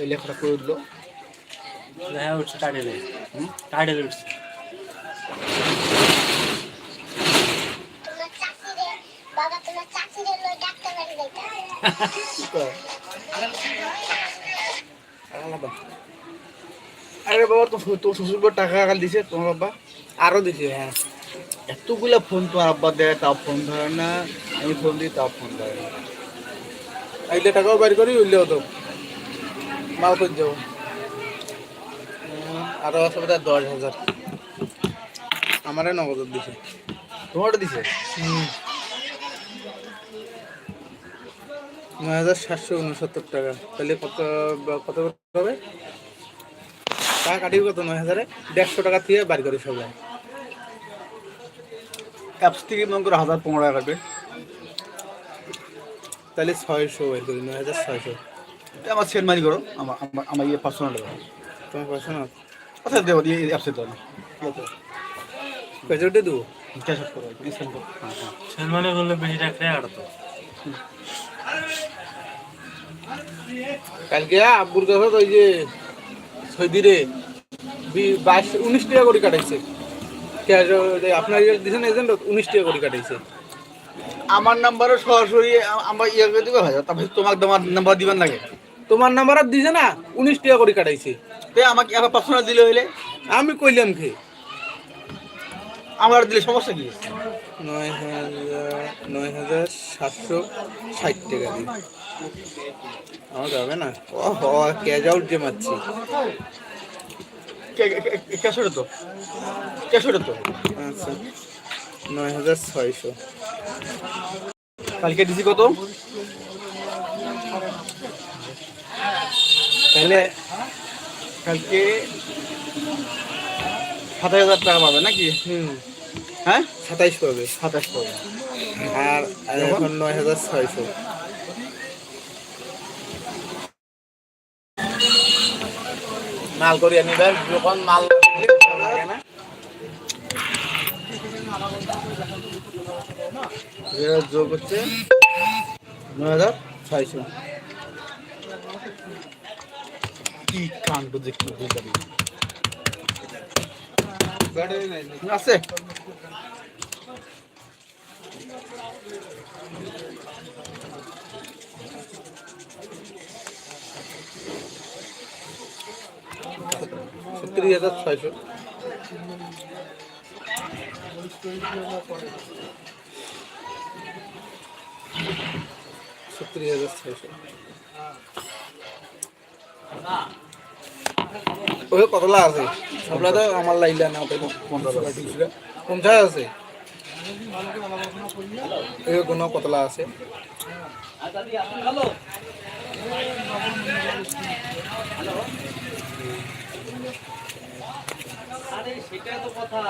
এই লেখাটা করে উঠল হ্যাঁ উঠছে টাইটেলে টাইটেল উঠছে আরে বাবা তো তোর শ্বশুর টাকা দিছে তোমার বাবা আরও দিছি হ্যাঁ। এতগুলা ফোন তোমার আব্বা দেয় তাও ফোন ধরে না। আমি ফোন দিই তাও ফোন ধরে না। আইলে টাকাও বাড়ি করি উঠলেও তো। মাল করে যাব আরও আছে বোধ দশ হাজার। আমারে নগদ দিছে। তোমারটা দিছে? নয় হাজার সাতশো উনসত্তর টাকা। তাহলে কত কত হবে? টাকা কাটিবে কত নয় হাজারে? দেড়শো টাকা দিয়ে বাড়ি করি সবাই অ্যাপস থেকে মনে করো হাজার পনেরো টাকা কাটবে? তাহলে ছয়শো বাড়ি করি নয় হাজার ছয়শো। এটা আমার সেন্ড মানি করো আমার আমার আমার ইয়ে পার্সোনাল তোমার পয়সা না আচ্ছা দেবো দিয়ে অ্যাপসে দেবো না উঠে দেবো? ক্যাশ আউট করো স্ক্যান করো। সেলমানে বেশি টাকা কাটতো। কালকে আব্বুর কাছে তো ওই যে সৈদিরে বি- বাইশ উনিশ টাকা করে কাটাইছে। ক্যাশ আপনার ইয়ে দিয়েছেন এজেন্ট উনিশ টাকা করে কাটাইছে। আমার নাম্বারে সরাসরি আমার ইয়ে করে দিবে ভাই। তারপরে তোমার তোমার নাম্বার দিবেন লাগে তোমার নাম্বার আর দিছে না উনিশ টাকা করে কাটাইছে। তে আমাকে আবার পার্সোনাল দিলে হইলে? আমি কইলাম কি? আমার দিলে সমস্যা কি? নয় হাজার নয় হাজার সাতশো ষাট টাকা দিই আমার যাবে না। ও হ ক্যাশ আউট যে মারছি ক্যাশ ওটা তো? ক্যাশ ওটা তো? আচ্ছা নয় হাজার ছয়শো। কালকে দিছি কত? তাহলে কালকে সাতাশ হাজার টাকা পাবে নাকি? হুম। হ্যাঁ? সাতাইশ পাবে। সাতাশ পাবে। আর এখন নয় হাজার ছয়শো। মাল করি আনিবে যখন মাল যোগ হচ্ছে নয় হাজার ছয়শো। কি কাণ্ড দেখতে বুঝতে আছে সত্তর হাজার ছয়শো সত্তর হাজার ছয়শো ওই কতলা আছে? সবলা তো আমার লাইলা না, ওটা পঞ্চাশ আছে? এই কোনো কতলা আছে? আরে সেটা তো কথা